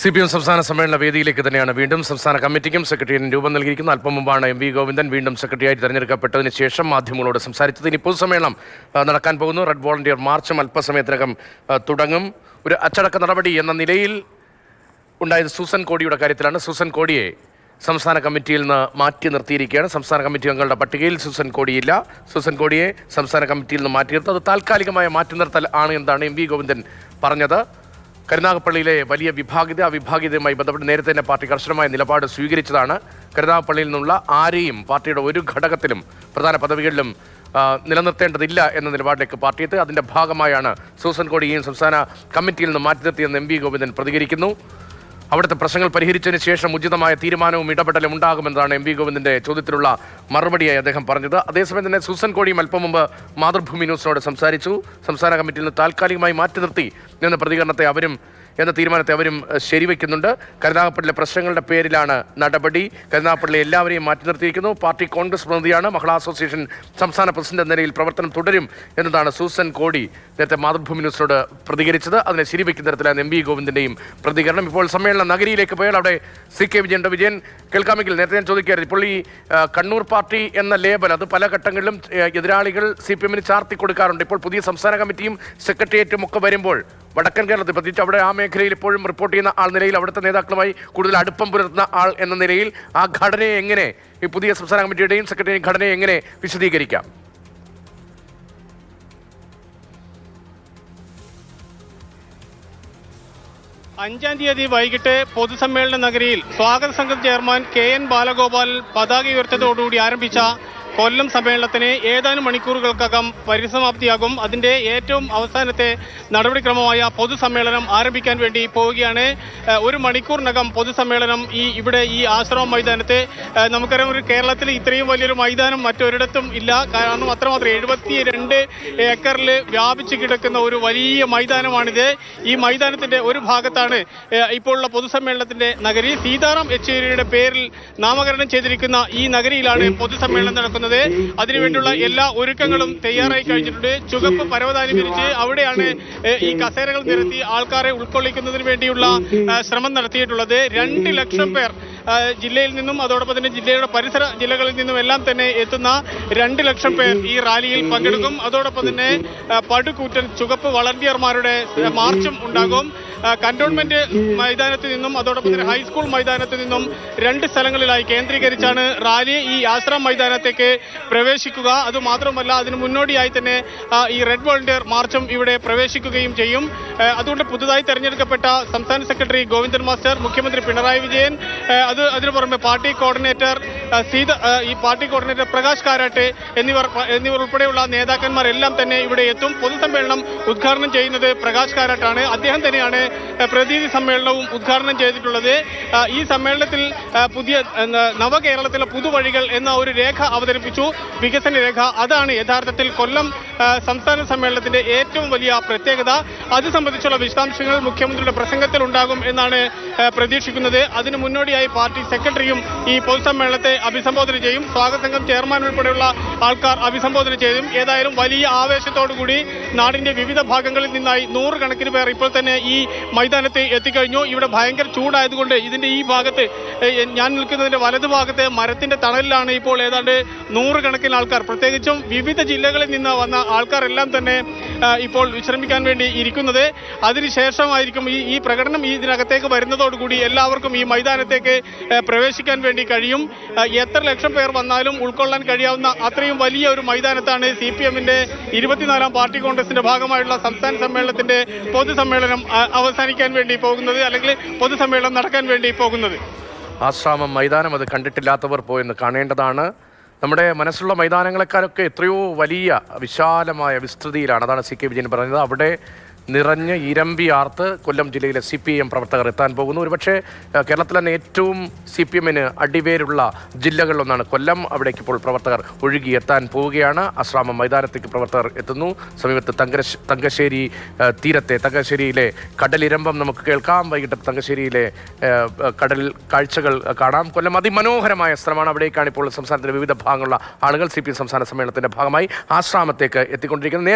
C P M സംസ്ഥാന സമ്മേളന വേദിയിലേക്ക് തന്നെയാണ്. വീണ്ടും സംസ്ഥാന കമ്മിറ്റിക്കും സെക്രട്ടറിയേറ്റിനും രൂപം നൽകിയിരിക്കുന്നത് അല്പം മുമ്പാണ് എം വി ഗോവിന്ദൻ വീണ്ടും സെക്രട്ടറിയായി തെരഞ്ഞെടുക്കപ്പെട്ടതിന് ശേഷം മാധ്യമങ്ങളോട് സംസാരിച്ചത്. ഇനി പൊതുസമ്മേളനം നടക്കാൻ പോകുന്നു. റെഡ് വോളണ്ടിയർ മാർച്ചും അല്പസമയത്തിനകം തുടങ്ങും. ഒരു അച്ചടക്ക നടപടി എന്ന നിലയിൽ ഉണ്ടായത് സൂസൻ കോടിയുടെ കാര്യത്തിലാണ്. സൂസൻ കോടിയെ സംസ്ഥാന കമ്മിറ്റിയിൽ നിന്ന് മാറ്റി നിർത്തിയിരിക്കുകയാണ്. സംസ്ഥാന കമ്മിറ്റി അംഗങ്ങളുടെ പട്ടികയിൽ സൂസൻ കോടിയില്ല. സൂസൻ കോടിയെ സംസ്ഥാന കമ്മിറ്റിയിൽ നിന്ന് മാറ്റി നിർത്തി. അത് താൽക്കാലികമായ മാറ്റി നിർത്തൽ ആണ് എന്നാണ് എം വി ഗോവിന്ദൻ പറഞ്ഞത്. കരുനാഗപ്പള്ളിയിലെ വലിയ വിഭാഗിത അവിഭാഗിതയുമായി വിഭാഗിതയുമായി ബന്ധപ്പെട്ട് നേരത്തെ തന്നെ പാർട്ടി കർശനമായ നിലപാട് സ്വീകരിച്ചതാണ്. കരുനാഗപ്പള്ളിയിൽ നിന്നുള്ള ആരെയും പാർട്ടിയുടെ ഒരു ഘടകത്തിലും പ്രധാന പദവികളിലും നിലനിർത്തേണ്ടതില്ല എന്ന നിലപാടിലേക്ക് പാർട്ടി എത്തി. അതിന്റെ ഭാഗമായാണ് സൂസൻ കോടിയെയും സംസ്ഥാന കമ്മിറ്റിയിൽ നിന്ന് മാറ്റി നിർത്തിയെന്ന് എം വി ഗോവിന്ദൻ പ്രതികരിക്കുന്നു. അവിടുത്തെ പ്രശ്നങ്ങൾ പരിഹരിച്ചതിന് ശേഷം ഉചിതമായ തീരുമാനവും ഇടപെടലും ഉണ്ടാകുമെന്നതാണ് എം വി ഗോവിന്ദിന്റെ ചോദ്യത്തിലുള്ള മറുപടിയായി അദ്ദേഹം പറഞ്ഞത്. അതേസമയം തന്നെ സുസൻ കോടിയും അല്പം മുമ്പ് മാതൃഭൂമി ന്യൂസിനോട് സംസാരിച്ചു. സംസ്ഥാന കമ്മിറ്റിയിൽ നിന്ന് താൽക്കാലികമായി മാറ്റി നിർത്തി എന്ന പ്രതികരണത്തെ അവരും എന്ന തീരുമാനത്തെ അവരും ശരിവെക്കുന്നുണ്ട്. കരുനാഗപ്പള്ളിയിലെ പ്രശ്നങ്ങളുടെ പേരിലാണ് നടപടി. കരുനാഗപ്പള്ളി എല്ലാവരെയും മാറ്റി നിർത്തിയിരിക്കുന്നു. പാർട്ടി കോൺഗ്രസ് പ്രതിനിധിയാണ് മഹിളാ അസോസിയേഷൻ സംസ്ഥാന പ്രസിഡന്റ് എന്ന നിലയിൽ പ്രവർത്തനം തുടരും എന്നതാണ് സൂസൻ കോടി നേരത്തെ മാതൃഭൂമി ന്യൂസിനോട് പ്രതികരിച്ചത്. അതിനെ ശരിവെക്കുന്ന തരത്തിലാണ് എം വി ഗോവിന്ദന്റെയും പ്രതികരണം. ഇപ്പോൾ സമ്മേളന നഗരിയിലേക്ക് പോയാൽ അവിടെ സി കെ വിജയന്റെ വിജയൻ കേൾക്കാമെങ്കിൽ നേരത്തെ ഞാൻ ചോദിക്കുകയായിരുന്നു. ഇപ്പോൾ ഈ കണ്ണൂർ പാർട്ടി എന്ന ലേബൽ അത് പല ഘട്ടങ്ങളിലും എതിരാളികൾ സി പി എമ്മിന് ചാർത്തി കൊടുക്കാറുണ്ട്. ഇപ്പോൾ പുതിയ സംസ്ഥാന കമ്മിറ്റിയും സെക്രട്ടേറിയറ്റും ഒക്കെ വരുമ്പോൾ വടക്കൻ കേരളത്തിൽ പ്രത്യേകിച്ച് അവിടെ ആ മേഖലയിൽ ഇപ്പോഴും റിപ്പോർട്ട് ചെയ്യുന്ന ആൾ നിലയിൽ അവിടുത്തെ നേതാക്കളുമായി കൂടുതൽ അടുപ്പം പുലർത്തുന്ന ആൾ എന്ന നിലയിൽ ആ ഘടനയെ എങ്ങനെ ഈ പുതിയ സംസ്ഥാന കമ്മിറ്റിയുടെയും സെക്രട്ടറിയും ഘടനയെ എങ്ങനെ വിശദീകരിക്കാം? അഞ്ചാം തീയതി വൈകിട്ട് പൊതുസമ്മേളന നഗരിയിൽ സ്വാഗത സംഘം ചെയർമാൻ കെ എൻ ബാലഗോപാൽ പതാക ഉയർത്തതോടുകൂടി ആരംഭിച്ച കൊല്ലം സമ്മേളനത്തിന് ഏതാനും മണിക്കൂറുകൾക്കകം പരിസമാപ്തിയാകും. അതിന്റെ ഏറ്റവും അവസാനത്തെ നടപടിക്രമമായ പൊതുസമ്മേളനം ആരംഭിക്കാൻ വേണ്ടി പോവുകയാണ്. ഒരു മണിക്കൂറിനകം പൊതുസമ്മേളനം ഈ ഇവിടെ ഈ ആശ്രമ മൈതാനത്തെ നമുക്കറിയാം ഒരു കേരളത്തിൽ ഇത്രയും വലിയൊരു മൈതാനം മറ്റൊരിടത്തും ഇല്ല. കാരണം അത്രമാത്രം എഴുപത്തി രണ്ട് ഏക്കറിൽ വ്യാപിച്ചു കിടക്കുന്ന ഒരു വലിയ മൈതാനമാണിത്. ഈ മൈതാനത്തിന്റെ ഒരു ഭാഗത്താണ് ഇപ്പോഴുള്ള പൊതുസമ്മേളനത്തിന്റെ നഗരി. സീതാറാം യെച്ചൂരിയുടെ പേരിൽ നാമകരണം ചെയ്തിരിക്കുന്ന ഈ നഗരിയിലാണ് പൊതുസമ്മേളനം നടക്കുന്നത്. അതിനുവേണ്ടിയുള്ള എല്ലാ ഒരുക്കങ്ങളും തയ്യാറായി കഴിഞ്ഞിട്ടുണ്ട്. ചുവപ്പ് പരവതാനി വിരിച്ച് അവിടെയാണ് ഈ കസേരകൾ നിരത്തി ആൾക്കാരെ ഉൾക്കൊള്ളിക്കുന്നതിന് വേണ്ടിയുള്ള ശ്രമം നടത്തിയിട്ടുള്ളത്. രണ്ട് ലക്ഷം പേർ ജില്ലയിൽ നിന്നും അതോടൊപ്പം തന്നെ ജില്ലയുടെ പരിസര ജില്ലകളിൽ നിന്നും എല്ലാം തന്നെ എത്തുന്ന രണ്ട് ലക്ഷം പേർ ഈ റാലിയിൽ പങ്കെടുക്കും. അതോടൊപ്പം തന്നെ പടുകൂറ്റൻ ചുവപ്പ് വളണ്ടിയർമാരുടെ മാർച്ചും ഉണ്ടാകും. കന്റോൺമെന്റ് മൈതാനത്തിൽ നിന്നും അതോടൊപ്പം തന്നെ ഹൈസ്കൂൾ മൈതാനത്തിൽ നിന്നും രണ്ട് സ്ഥലങ്ങളിലായി കേന്ദ്രീകരിച്ചാണ് റാലി ഈ ആശ്രം മൈതാനത്തേക്ക് പ്രവേശിക്കുക. അത് മാത്രമല്ല അതിന് മുന്നോടിയായി തന്നെ ഈ റെഡ് വോളണ്ടിയർ മാർച്ചും ഇവിടെ പ്രവേശിക്കുകയും ചെയ്യും. അതുകൊണ്ട് പുതുതായി തെരഞ്ഞെടുക്കപ്പെട്ട സംസ്ഥാന സെക്രട്ടറി ഗോവിന്ദൻ മാസ്റ്റർ മുഖ്യമന്ത്രി പിണറായി വിജയൻ അത് അതിനു പുറമെ പാർട്ടി കോർഡിനേറ്റർ സീത ഈ പാർട്ടി കോർഡിനേറ്റർ പ്രകാശ് കാരാട്ട് എന്നിവർ എന്നിവർ ഉൾപ്പെടെയുള്ള നേതാക്കന്മാരെല്ലാം തന്നെ ഇവിടെ എത്തും. പൊതുസമ്മേളനം ഉദ്ഘാടനം ചെയ്യുന്നത് പ്രകാശ് കാരാട്ടാണ്. അദ്ദേഹം തന്നെയാണ് പ്രതിനിധി സമ്മേളനവും ഉദ്ഘാടനം ചെയ്തിട്ടുള്ളത്. ഈ സമ്മേളനത്തിൽ പുതിയ നവകേരളത്തിലെ പുതുവഴികൾ എന്ന ഒരു രേഖ അവതരിപ്പിച്ചു. വികസന രേഖ. അതാണ് യഥാർത്ഥത്തിൽ കൊല്ലം സംസ്ഥാന സമ്മേളനത്തിന്റെ ഏറ്റവും വലിയ പ്രത്യേകത. അത് സംബന്ധിച്ചുള്ള വിശദാംശങ്ങൾ മുഖ്യമന്ത്രിയുടെ പ്രസംഗത്തിൽ ഉണ്ടാകും എന്നാണ് പ്രതീക്ഷിക്കുന്നത്. അതിന് മുന്നോടിയായി പാർട്ടി സെക്രട്ടറിയും ഈ പൊതുസമ്മേളനത്തെ അഭിസംബോധന ചെയ്യും. സ്വാഗതസംഘം ചെയർമാൻ ഉൾപ്പെടെയുള്ള ആൾക്കാർ അഭിസംബോധന ചെയ്യും. ഏതായാലും വലിയ ആവേശത്തോടുകൂടി നാടിന്റെ വിവിധ ഭാഗങ്ങളിൽ നിന്നായി നൂറുകണക്കിന് പേർ ഇപ്പോൾ തന്നെ ഈ മൈതാനത്ത് എത്തിക്കഴിഞ്ഞു. ഇവിടെ ഭയങ്കര ചൂടായതുകൊണ്ട് ഇതിന്റെ ഈ ഭാഗത്ത് ഞാൻ നിൽക്കുന്നതിന്റെ വലതു ഭാഗത്തെ മരത്തിന്റെ തണലിലാണ് ഇപ്പോൾ ഏതാണ്ട് നൂറുകണക്കിന് ആൾക്കാർ. പ്രത്യേകിച്ചും വിവിധ ജില്ലകളിൽ നിന്ന് വന്ന ആൾക്കാരെല്ലാം തന്നെ ഇപ്പോൾ വിശ്രമിക്കാൻ വേണ്ടി ഇരിക്കുന്നത്. അതിനുശേഷമായിരിക്കും ഈ ഈ പ്രകടനം ഇതിനകത്തേക്ക് വരുന്നതോടുകൂടി എല്ലാവർക്കും ഈ മൈതാനത്തേക്ക് പ്രവേശിക്കാൻ വേണ്ടി കഴിയും. എത്ര ലക്ഷം പേർ വന്നാലും ഉൾക്കൊള്ളാൻ കഴിയാവുന്ന അത്രയും വലിയ ഒരു മൈതാനത്താണ് സി പി എമ്മിന്റെ ഇരുപത്തിനാലാം പാർട്ടി കോൺഗ്രസിന്റെ ഭാഗമായുള്ള സംസ്ഥാന സമ്മേളനത്തിന്റെ പൊതുസമ്മേളനം ആ, അവസാനിക്കാൻ വേണ്ടി പോകുന്നത് അല്ലെങ്കിൽ പൊതുസമ്മേളനം നടക്കാൻ വേണ്ടി പോകുന്നത്? ആശ്രാമം മൈതാനം അത് കണ്ടിട്ടില്ലാത്തവർ പോയെന്ന് കാണേണ്ടതാണ്. നമ്മുടെ മനസ്സുള്ള മൈതാനങ്ങളെക്കാരൊക്കെ എത്രയോ വലിയ വിശാലമായ വിസ്തൃതിയിലാണ്. അതാണ് സി കെ വിജയൻ പറഞ്ഞത്. അവിടെ നിറഞ്ഞ് ഇരമ്പി ആർത്ത് കൊല്ലം ജില്ലയിലെ സി പി എം പ്രവർത്തകർ എത്താൻ പോകുന്നു. ഒരുപക്ഷെ കേരളത്തിൽ തന്നെ ഏറ്റവും സി പി എമ്മിന് അടിവേരുള്ള ജില്ലകളിലൊന്നാണ് കൊല്ലം. അവിടേക്ക് ഇപ്പോൾ പ്രവർത്തകർ ഒഴുകി എത്താൻ പോവുകയാണ്. അശ്രാമം മൈതാനത്തേക്ക് പ്രവർത്തകർ എത്തുന്നു. സമീപത്ത് തങ്കശ് തങ്കശ്ശേരി തീരത്തെ തങ്കശ്ശേരിയിലെ കടലിരമ്പം നമുക്ക് കേൾക്കാം. വൈകിട്ട് തങ്കശ്ശേരിയിലെ കടൽ കാഴ്ചകൾ കാണാം. കൊല്ലം അതിമനോഹരമായ സ്ഥലമാണ്. അവിടേക്കാണ് ഇപ്പോൾ സംസ്ഥാനത്തിന്റെ വിവിധ ഭാഗങ്ങളുള്ള ആളുകൾ സി പി സംസ്ഥാന സമ്മേളനത്തിന്റെ ഭാഗമായി ആശ്രാമത്തേക്ക് എത്തിക്കൊണ്ടിരിക്കുന്നത്.